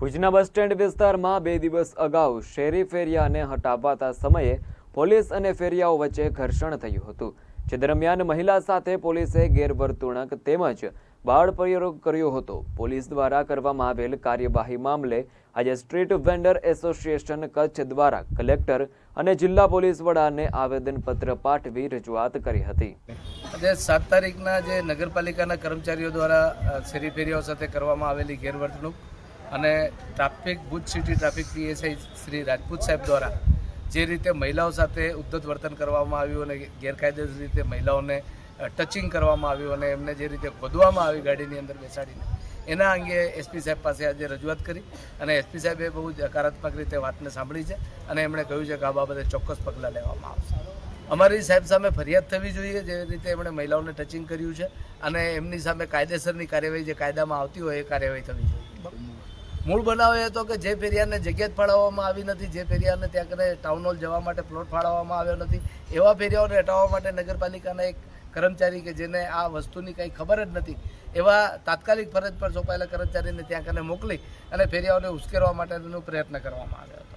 ભુજના bus stand વિસ્તારમાં બે દિવસ અગાઉ શેરી ફેરિયાને હટાવાતા સમયે પોલીસ અને ફેરિયાઓ વચ્ચે ઘર્ષણ થયું હતું. જે દરમિયાન મહિલા સાથે પોલીસે ગેરવર્તણૂક તેમજ બાળ પ્રયોગ કર્યો હતો. પોલીસ દ્વારા કરવામાં આવેલ કાર્યવાહી મામલે આજે સ્ટ્રીટ વેન્ડર એસોસિએશન કચ્છ દ્વારા કલેક્ટર અને જિલ્લા પોલીસ વડાને આવેદનપત્ર પાઠવી રજૂઆત કરી હતી. આજે સાત તારીખના જે નગરપાલિકાના કર્મચારીઓ દ્વારા શેરી ફેરિયાઓ સાથે કરવામાં આવેલી ગેરવર્તણૂક અને traffic Bhuj city traffic PSI Shri Rajput સાહેબ દ્વારા જે રીતે મહિલાઓ સાથે ઉદ્ધત વર્તન કરવામાં આવ્યું અને ગેરકાયદેસર રીતે મહિલાઓને ટચિંગ કરવામાં આવ્યું અને એમને જે રીતે ખોદવામાં આવી ગાડીની અંદર બેસાડીને, એના અંગે એસપી સાહેબ પાસે આજે રજૂઆત કરી અને એસપી સાહેબે બહુ જ હકારાત્મક રીતે વાતને સાંભળી છે અને એમણે કહ્યું છે કે આ બાબતે ચોક્કસ પગલાં લેવામાં આવશે. અમારી સાહેબ સામે ફરિયાદ થવી જોઈએ જે રીતે એમણે મહિલાઓને ટચિંગ કર્યું છે અને એમની સામે કાયદેસરની કાર્યવાહી જે કાયદામાં આવતી હોય એ કાર્યવાહી થવી જોઈએ. મૂળ બનાવ એ હતો કે જે ફેરિયાને જગ્યા ફાળવવામાં આવી નથી, જે ફેરિયાને ત્યાં કને ટાઉન હોલ જવા માટે પ્લોટ ફાળવવામાં આવ્યો નથી, એવા ફેરિયાઓને હટાવવા માટે નગરપાલિકાના એક કર્મચારી કે જેને આ વસ્તુની કંઈ ખબર જ નથી, એવા તાત્કાલિક ફરજ પર સોંપાયેલા કર્મચારીને ત્યાં કને મોકલી અને ફેરિયાઓને ઉશ્કેરવા માટેનો પ્રયત્ન કરવામાં આવ્યો હતો.